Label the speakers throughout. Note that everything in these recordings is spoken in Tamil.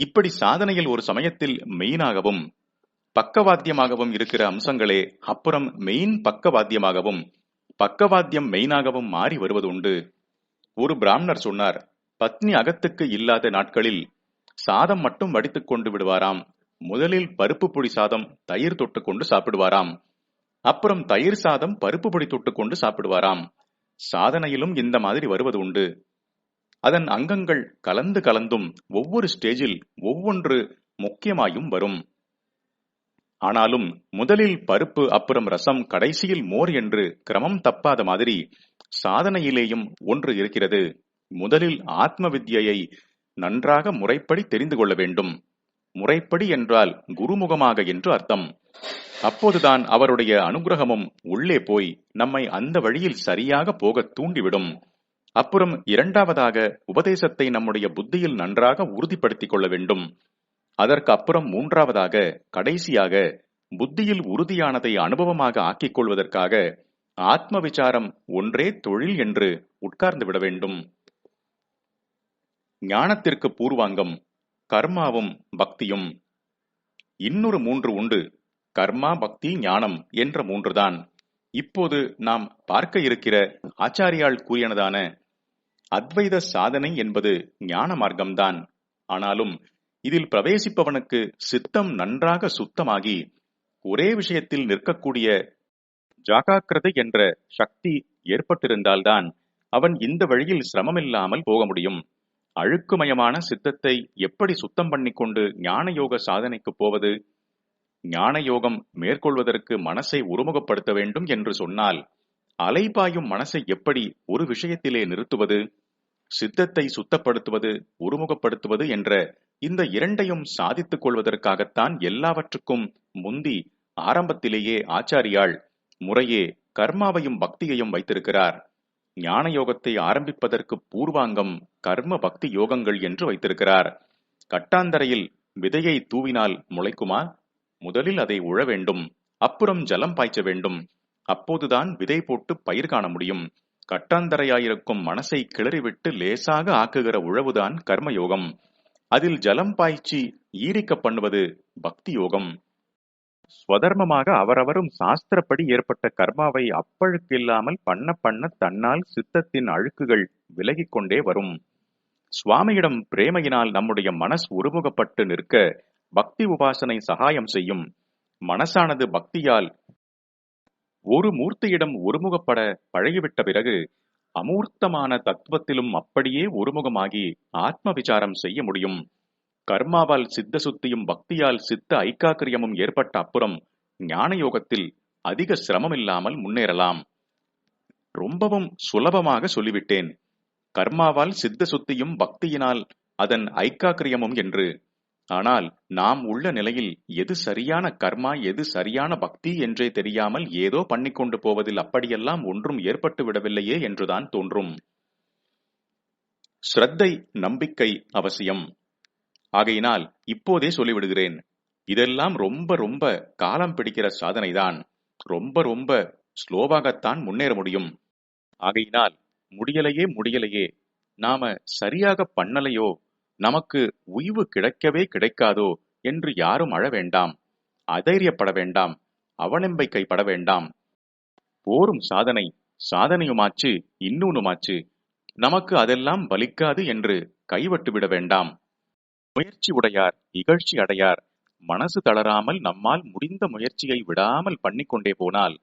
Speaker 1: இப்படி சாதனையில் ஒரு சமயத்தில் மெயினாகவும் பக்கவாத்தியமாகவும் இருக்கிற அம்சங்களே அப்புறம் மெயின் பக்கவாத்தியமாகவும் பக்கவாத்தியம் மெயினாகவும் மாறி வருவது உண்டு. ஒரு பிராமணர் சொன்னார் பத்னி அகத்துக்கு இல்லாத நாட்களில் சாதம் மட்டும் வடித்துக் கொண்டு விடுவாராம். முதலில் பருப்பு பொடி சாதம் தயிர் தொட்டு கொண்டு சாப்பிடுவாராம். அப்புறம் தயிர் சாதம் பருப்பு பொடி தொட்டு கொண்டு சாப்பிடுவாராம். சாதனையிலும் இந்த மாதிரி வருவது உண்டு. அதன் அங்கங்கள் கலந்து கலந்தும் ஒவ்வொரு ஸ்டேஜில் ஒவ்வொன்று முக்கியமாயும் வரும். ஆனாலும் முதலில் பருப்பு அப்புறம் ரசம் கடைசியில் மோர் என்று கிரமம் தப்பாத மாதிரி சாதனையிலேயும் ஒன்று இருக்கிறது. முதலில் ஆத்ம வித்யை நன்றாக முறைப்படி தெரிந்து கொள்ள வேண்டும். முறைப்படி என்றால் குருமுகமாக என்று அர்த்தம். அப்போதுதான் அவருடைய அனுகிரகமும் உள்ளே போய் நம்மை அந்த வழியில் சரியாக போக தூண்டிவிடும். அப்புறம் இரண்டாவதாக உபதேசத்தை நம்முடைய புத்தியில் நன்றாக உறுதிப்படுத்திக் கொள்ள வேண்டும். அதற்கு அப்புறம் மூன்றாவதாக கடைசியாக புத்தியில் உறுதியானதை அனுபவமாக ஆக்கிக் கொள்வதற்காக ஆத்ம விசாரம் ஒன்றே தொழில் என்று உட்கார்ந்து விட வேண்டும். ஞானத்திற்கு பூர்வாங்கம் கர்மாவும் பக்தியும். இன்னொரு மூன்று உண்டு கர்மா பக்தி ஞானம் என்ற மூன்றுதான். இப்போது நாம் பார்க்க இருக்கிற ஆச்சாரியால் கூறியனதான அத்வைத சாதனை என்பது ஞான மார்க்கம்தான். ஆனாலும் இதில் பிரவேசிப்பவனுக்கு சித்தம் நன்றாக சுத்தமாகி ஒரே விஷயத்தில் நிற்கக்கூடிய ஜாகாக்கிரதை என்ற சக்தி ஏற்பட்டிருந்தால்தான் அவன் இந்த வழியில் சிரமமில்லாமல் போக முடியும். அழுக்குமயமான சித்தத்தை எப்படி சுத்தம் பண்ணிக்கொண்டு ஞான யோக சாதனைக்கு போவது? ஞான யோகம் மேற்கொள்வதற்கு மனசை ஒருமுகப்படுத்த வேண்டும் என்று சொன்னால் அலைபாயும் மனசை எப்படி ஒரு விஷயத்திலே நிறுத்துவது சித்தத்தை சுத்தப்படுத்துவது ஒருமுகப்படுத்துவது என்ற இந்த இரண்டையும் சாதித்துக் கொள்வதற்காகத்தான் எல்லாவற்றுக்கும் முந்தி ஆரம்பத்திலேயே ஆச்சாரியாள் முறையே கர்மாவையும் பக்தியையும் வைத்திருக்கிறார். ஞான யோகத்தை ஆரம்பிப்பதற்கு பூர்வாங்கம் கர்ம பக்தி யோகங்கள் என்று வைத்திருக்கிறார். கட்டாந்தரையில் விதையை தூவினால் முளைக்குமா? முதலில் அதை உழ வேண்டும் அப்புறம் ஜலம் பாய்ச்ச வேண்டும். அப்போதுதான் விதை போட்டு பயிர் காண முடியும். கட்டாந்தரையாயிருக்கும் மனசை கிளறிவிட்டு லேசாக ஆக்குகிற உழவுதான் கர்மயோகம். அதில் ஜலம் பாய்ச்சி ஈரிக்க பண்ணுவது பக்தி யோகம் ஸ்வதர்மமாக அவரவரும் சாஸ்திரப்படி ஏற்பட்ட கர்மாவை அப்பழுக்கில்லாமல் பண்ண பண்ண தன்னால் சித்தத்தின் அழுக்குகள் விலகிக் கொண்டே வரும். சுவாமியிடம் பிரேமையினால் நம்முடைய மனஸ் ஒருமுகப்பட்டு நிற்க பக்தி உபாசனை சகாயம் செய்யும். மனசானது பக்தியால் ஒரு மூர்த்தியிடம் ஒருமுகப்பட பழகிவிட்ட பிறகு அமூர்த்தமான தத்துவத்திலும் அப்படியே ஒருமுகமாகி ஆத்ம விசாரம் செய்ய முடியும். கர்மாவால் சித்த சுத்தியும் பக்தியால் சித்த ஐக்காக்கிரியமும் ஏற்பட்ட அப்புறம் ஞான யோகத்தில் அதிக சிரமமில்லாமல் முன்னேறலாம். ரொம்பவும் சுலபமாக சொல்லிவிட்டேன். கர்மாவால் சித்த சுத்தியும் பக்தியினால் அதன் ஐக்காக்கிரியமும் என்று. ஆனால் நாம் உள்ள நிலையில் எது சரியான கர்மா எது சரியான பக்தி என்றே தெரியாமல் ஏதோ பண்ணிக்கொண்டு போவதில் அப்படியெல்லாம் ஒன்றும் ஏற்பட்டு விடவில்லையே என்றுதான் தோன்றும். ஸ்ரத்தை நம்பிக்கை அவசியம். ஆகையினால் இப்போதே சொல்லிவிடுகிறேன் இதெல்லாம் ரொம்ப ரொம்ப காலம் பிடிக்கிற சாதனைதான். ரொம்ப ரொம்ப ஸ்லோவாகத்தான் முன்னேற முடியும். ஆகையினால் முடியலையே முடியலையே. நாம சரியாக பண்ணலையோ? நமக்கு உய்வு கிடைக்கவே கிடைக்காதோ? என்று யாரும் அழ வேண்டாம். அதைரியப்பட வேண்டாம். அவநம்பிக்கைப்பட வேண்டாம். போரும் சாதனை. சாதனையுமாச்சு இன்னொன்னுமாச்சு. நமக்கு அதெல்லாம் பலிக்காது என்று கைவிட்டு விட வேண்டாம். முயற்சி உடையார் இகழ்ச்சி அடையார். மனசு தளராமல் நம்மால் முடிந்த முயற்சியை விடாமல் பண்ணிக்கொண்டே போனால்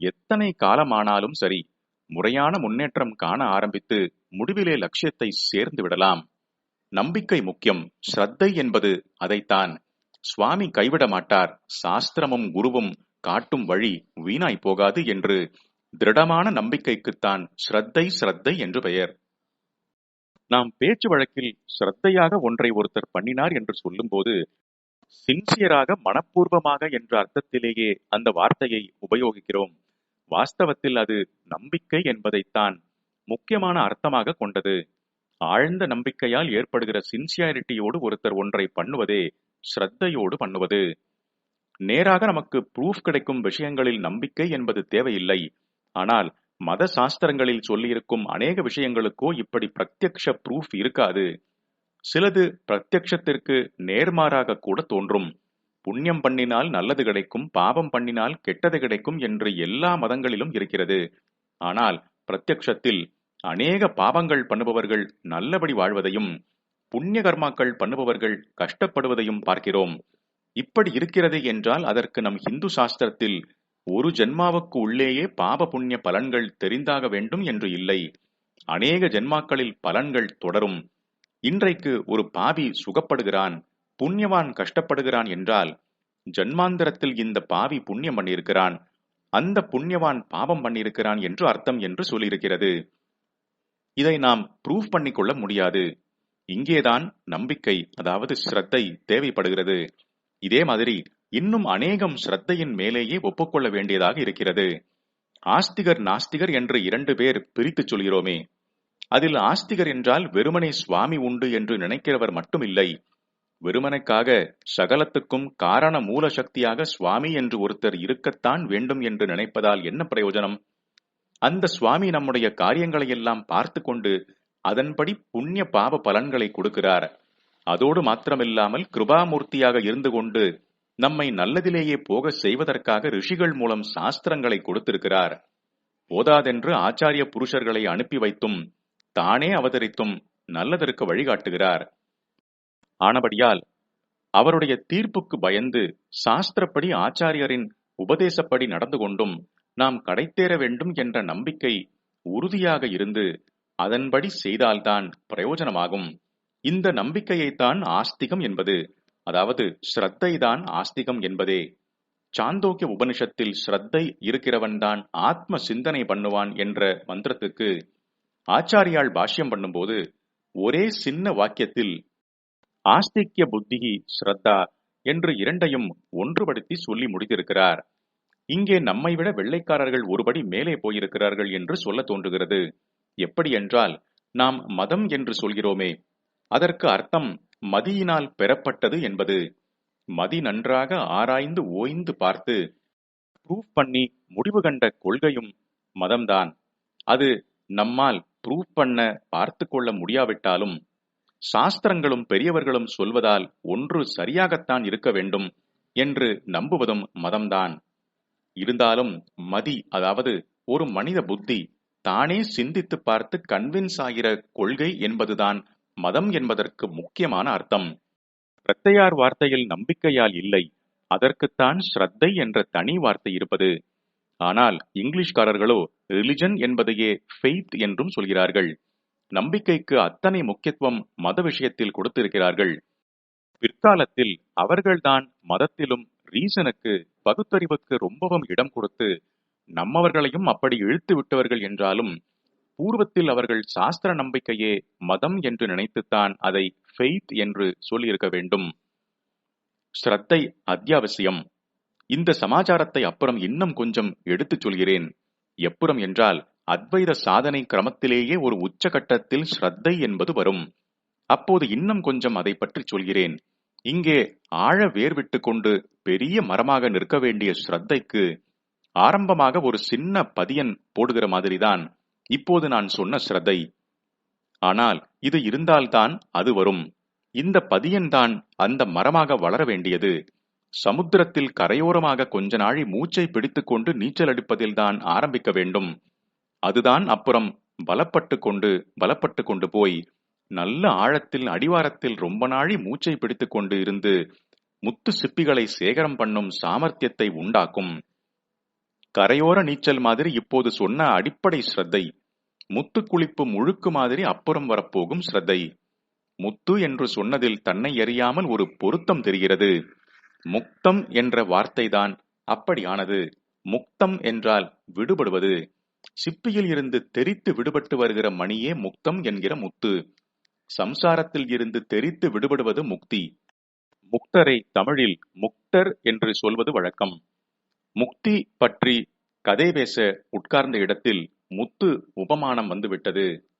Speaker 1: எத்தனை காலமானாலும் சரி முறையான முன்னேற்றம் காண ஆரம்பித்து முடிவிலே லட்சியத்தை சேர்ந்து விடலாம். நம்பிக்கை முக்கியம். ஸ்ரத்தை என்பது அதைத்தான். சுவாமி கைவிட மாட்டார். சாஸ்திரமும் குருவும் காட்டும் வழி வீணாய் போகாது என்று திருடமான நம்பிக்கைக்குத்தான் ஸ்ரத்தை ஸ்ரத்தை என்று பெயர். நாம் பேச்சு வழக்கில் ஸ்ரத்தையாக ஒன்றை ஒருத்தர் பண்ணினார் என்று சொல்லும்போது சின்சியராக மனப்பூர்வமாக என்ற அர்த்தத்திலேயே அந்த வார்த்தையை உபயோகிக்கிறோம். வாஸ்தவத்தில் அது நம்பிக்கை என்பதைத்தான் முக்கியமான அர்த்தமாக கொண்டது. ஆழ்ந்த நம்பிக்கையால் ஏற்படுகிற சின்சியாரிட்டியோடு ஒருத்தர் ஒன்றை பண்ணுவதே ஸ்ரத்தையோடு பண்ணுவது. நேராக நமக்கு ப்ரூஃப் கிடைக்கும் விஷயங்களில் நம்பிக்கை என்பது தேவையில்லை. ஆனால் மத சாஸ்திரங்களில் சொல்லியிருக்கும் அநேக விஷயங்களுக்கோ இப்படி பிரத்யக்ஷ ப்ரூஃப் இருக்காது. சிலது பிரத்யக்ஷத்திற்கு நேர்மாறாக கூட தோன்றும். புண்ணியம் பண்ணினால் நல்லது கிடைக்கும் பாவம் பண்ணினால் கெட்டது கிடைக்கும் என்று எல்லா மதங்களிலும் இருக்கிறது. ஆனால் பிரத்யக்ஷத்தில் அநேக பாவங்கள் பண்ணுபவர்கள் நல்லபடி வாழ்வதையும் புண்ணிய கர்மாக்கள் பண்ணுபவர்கள் கஷ்டப்படுவதையும் பார்க்கிறோம். இப்படி இருக்கிறது என்றால் அதற்கு நம் இந்து சாஸ்திரத்தில் ஒரு ஜென்மாவுக்கு உள்ளேயே பாப புண்ணிய பலன்கள் தெரிந்தாக வேண்டும் என்று இல்லை. அநேக ஜென்மாக்களில் பலன்கள் தொடரும். இன்றைக்கு ஒரு பாவி சுகப்படுகிறான். புண்ணியவான் கஷ்டப்படுகிறான் என்றால் ஜன்மாந்தரத்தில் இந்த பாவி புண்ணியம் பண்ணியிருக்கிறான். அந்த புண்ணியவான் பாவம் பண்ணியிருக்கிறான் என்று அர்த்தம் என்று சொல்லியிருக்கிறது. இதை நாம் ப்ரூவ் பண்ணிக்கொள்ள முடியாது. இங்கேதான் நம்பிக்கை அதாவது ஸ்ரத்தை தேவைப்படுகிறது. இதே மாதிரி இன்னும் அநேகம் ஸ்ரத்தையின் மேலேயே ஒப்புக்கொள்ள வேண்டியதாக இருக்கிறது. ஆஸ்திகர் நாஸ்திகர் என்று இரண்டு பேர் பிரித்து சொல்கிறோமே. அதில் ஆஸ்திகர் என்றால் வெறுமனே சுவாமி உண்டு என்று நினைக்கிறவர் மட்டுமில்லை. வெறுமனைக்காக சகலத்துக்கும் காரண மூல சக்தியாக சுவாமி என்று ஒருத்தர் இருக்கத்தான் வேண்டும் என்று நினைப்பதால் என்ன பிரயோஜனம்? அந்த சுவாமி நம்முடைய காரியங்களை எல்லாம் பார்த்து கொண்டு அதன்படி புண்ணிய பாவ பலன்களை கொடுக்கிறார். அதோடு மாத்திரமில்லாமல் கிருபாமூர்த்தியாக இருந்து கொண்டு நம்மை நல்லதிலேயே போக செய்வதற்காக ரிஷிகள் மூலம் சாஸ்திரங்களை கொடுத்திருக்கிறார். போதாதென்று ஆச்சாரிய புருஷர்களை அனுப்பி வைத்தும் தானே அவதரித்தும் நல்லதற்கு வழிகாட்டுகிறார். ஆனபடியால் அவருடைய தீர்ப்புக்கு பயந்து சாஸ்திரப்படி ஆச்சாரியரின் உபதேசப்படி நடந்து கொண்டும் நாம் கடைத்தேற வேண்டும் என்ற நம்பிக்கை உறுதியாக இருந்து அதன்படி செய்தால்தான் பிரயோஜனமாகும். இந்த நம்பிக்கையைத்தான் ஆஸ்திகம் என்பது. அதாவது ஸ்ரத்தை தான் ஆஸ்திகம் என்பதே. சாந்தோக்கிய உபனிஷத்தில் ஸ்ரத்தை இருக்கிறவன்தான் ஆத்ம சிந்தனை பண்ணுவான் என்ற மந்திரத்துக்கு ஆச்சாரியால் பாஷ்யம் பண்ணும்போது ஒரே சின்ன வாக்கியத்தில் ஆஸ்திக்ய புத்திகி ஸ்ரத்தா என்று இரண்டையும் ஒன்றுபடுத்தி சொல்லி முடித்திருக்கிறார். இங்கே நம்மை விட வெள்ளைக்காரர்கள் ஒருபடி மேலே போயிருக்கிறார்கள் என்று சொல்ல தோன்றுகிறது. எப்படி என்றால் நாம் மதம் என்று சொல்கிறோமே அதற்கு அர்த்தம் மதியினால் பெறப்பட்டது என்பது. மதி நன்றாக ஆராய்ந்து ஓய்ந்து பார்த்து ப்ரூவ் பண்ணி முடிவு கண்ட கொள்கையும் மதம்தான். அது நம்மால் ப்ரூவ் பண்ண பார்த்து கொள்ள முடியாவிட்டாலும் சாஸ்திரங்களும் பெரியவர்களும் சொல்வதால் ஒன்று சரியாகத்தான் இருக்க வேண்டும் என்று நம்புவதும் மதம்தான். இருந்தாலும் மதி அதாவது ஒரு மனித புத்தி தானே சிந்தித்து பார்த்து கன்வின்ஸ் ஆகிற கொள்கை என்பதுதான் மதம் என்பதற்கு முக்கியமான அர்த்தம். பிரத்தையார் வார்த்தையில் நம்பிக்கையால் இல்லை அதற்குத்தான் ஸ்ரத்தை என்ற தனி வார்த்தை இருப்பது. ஆனால் இங்கிலீஷ்காரர்களோ ரிலிஜன் என்பதையே ஃபெய்த் என்றும் சொல்கிறார்கள். நம்பிக்கைக்கு அத்தனை முக்கியத்துவம் மத விஷயத்தில் கொடுத்திருக்கிறார்கள். பிற்காலத்தில் அவர்கள்தான் மதத்திலும் ரீசனுக்கு பகுத்தறிவுக்கு ரொம்பவும் இடம் கொடுத்து நம்மவர்களையும் அப்படி இழுத்து விட்டவர்கள் என்றாலும் பூர்வத்தில் அவர்கள் சாஸ்திர நம்பிக்கையே மதம் என்று நினைத்துத்தான் அதை ஃபெய்த் என்று சொல்லியிருக்க வேண்டும். ஸ்ரத்தை அத்தியாவசியம். இந்த சமாச்சாரத்தை அப்புறம் இன்னும் கொஞ்சம் எடுத்துச் சொல்கிறேன். எப்புறம் என்றால் அத்வைத சாதனை கிரமத்திலேயே ஒரு உச்சகட்டத்தில் ஸ்ரத்தை என்பது வரும். அப்போது இன்னும் கொஞ்சம் அதை பற்றி சொல்கிறேன். இங்கே ஆழ வேர்விட்டு கொண்டு பெரிய மரமாக நிற்க வேண்டிய ஸ்ரத்தைக்கு ஆரம்பமாக ஒரு சின்ன பதியன் போடுகிற மாதிரிதான் இப்போது நான் சொன்ன ஸ்ரத்தை. ஆனால் இது இருந்தால்தான் அது வரும். இந்த பதியன்தான் அந்த மரமாக வளர வேண்டியது. சமுத்திரத்தில் கரையோரமாக கொஞ்ச நாழி மூச்சை பிடித்துக்கொண்டு நீச்சல் அடிப்பதில்தான் ஆரம்பிக்க வேண்டும். அதுதான் அப்புறம் பலப்பட்டு கொண்டு பலப்பட்டு கொண்டு போய் நல்ல ஆழத்தில் அடிவாரத்தில் ரொம்ப நாழி மூச்சை பிடித்துக் கொண்டு இருந்து முத்து சிப்பிகளை சேகரம் பண்ணும் சாமர்த்தியத்தை உண்டாக்கும். கரையோர நீச்சல் மாதிரி இப்போது சொன்ன அடிப்படை ஸ்ரத்தை முத்து குளிப்பு முழுக்கு மாதிரி அப்புறம் வரப்போகும் ஸ்ரத்தை. முத்து என்று சொன்னதில் தன்னை அறியாமல் ஒரு பொருத்தம் தெரிகிறது. முக்தம் என்ற வார்த்தைதான் அப்படியானது. முக்தம் என்றால் விடுபடுவது. சிப்பியில் இருந்து தெரித்து விடுபட்டு வருகிற மணியே முக்தம் என்கிற முத்து. சம்சாரத்தில் இருந்து தெரித்து விடுபடுவது முக்தி. முக்தரை தமிழில் முக்தர் என்று சொல்வது வழக்கம். முக்தி பற்றி கதை பேச உட்கார்ந்த இடத்தில் முத்து உபமானம் வந்துவிட்டது.